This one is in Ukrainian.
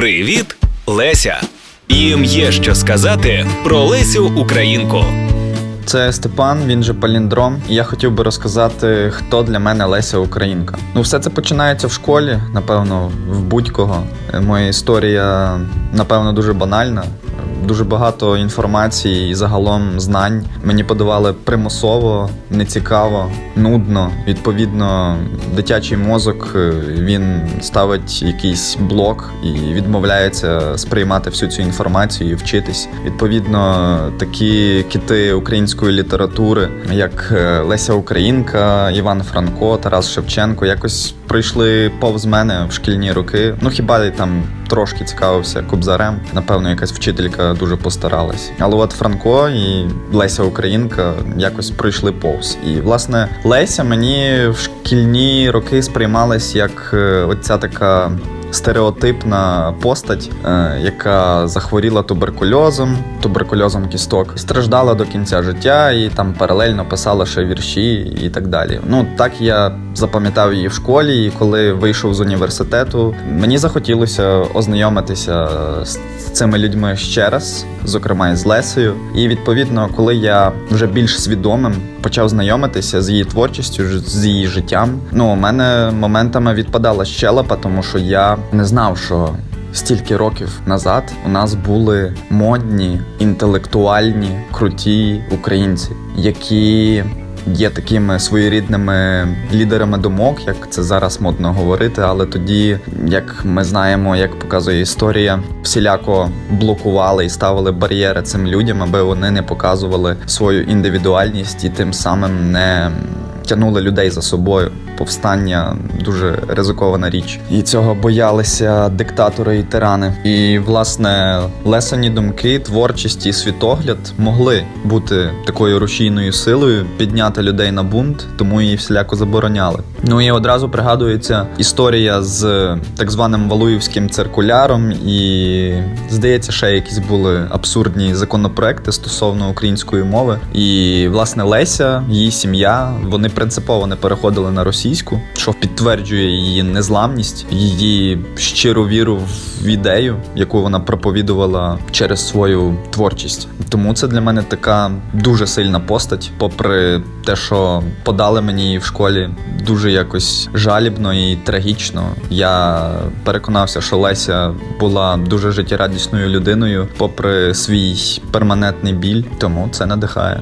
Привіт, Леся! Їм є що сказати про Лесю Українку. Це Степан, він же Паліндром. І я хотів би розказати, хто для мене Леся Українка. Ну, все це починається в школі, напевно, в будь-кого. Моя історія, напевно, дуже банальна. Дуже багато інформації і загалом знань мені подавали примусово, нецікаво, нудно. Відповідно, дитячий мозок е, він ставить якийсь блок і відмовляється сприймати всю цю інформацію і вчитись. Відповідно, такі кити української літератури, як е, Леся Українка, Іван Франко, Тарас Шевченко, якось пройшли повз мене в шкільні роки. Ну хіба я там трошки цікавився Кобзарем. Напевно, якась вчителька дуже постаралась. Але от Франко і Леся Українка якось пройшли повз. І власне Леся мені в шкільні роки сприймалась як е, оця така. Стереотипна постать, е, яка захворіла туберкульозом, туберкульозом кісток, страждала до кінця життя і там паралельно писала ще вірші і так далі. Ну так я запам'ятав її в школі, і коли вийшов з університету, мені захотілося ознайомитися з цими людьми ще раз, зокрема і з Лесею. І відповідно, коли я вже більш свідомим почав знайомитися з її творчістю, з її життям, ну у мене моментами відпадала щелепа, тому що я не знав, що. Стільки років назад у нас були модні, інтелектуальні, круті українці, які є такими своєрідними лідерами думок, як це зараз модно говорити. Але тоді, як ми знаємо, як показує історія, всіляко блокували і ставили бар'єри цим людям, аби вони не показували свою індивідуальність і тим самим не тягнули людей за собою. Повстання дуже ризикована річ, і цього боялися диктатори і тирани. І власне лесані думки, творчість і світогляд могли бути такою рушійною силою, підняти людей на бунт, тому її всіляко забороняли. Ну і одразу пригадується історія з так званим Валуївським циркуляром, і здається, ще якісь були абсурдні законопроекти стосовно української мови. І власне Леся, її сім'я, вони принципово не переходили на російську, що підтверджує її незламність, її щиру віру в ідею, яку вона проповідувала через свою творчість. Тому це для мене така дуже сильна постать, попри те, що подали мені в школі дуже якось жалібно і трагічно. Я переконався, що Леся була дуже життєрадісною людиною, попри свій перманентний біль, тому це надихає.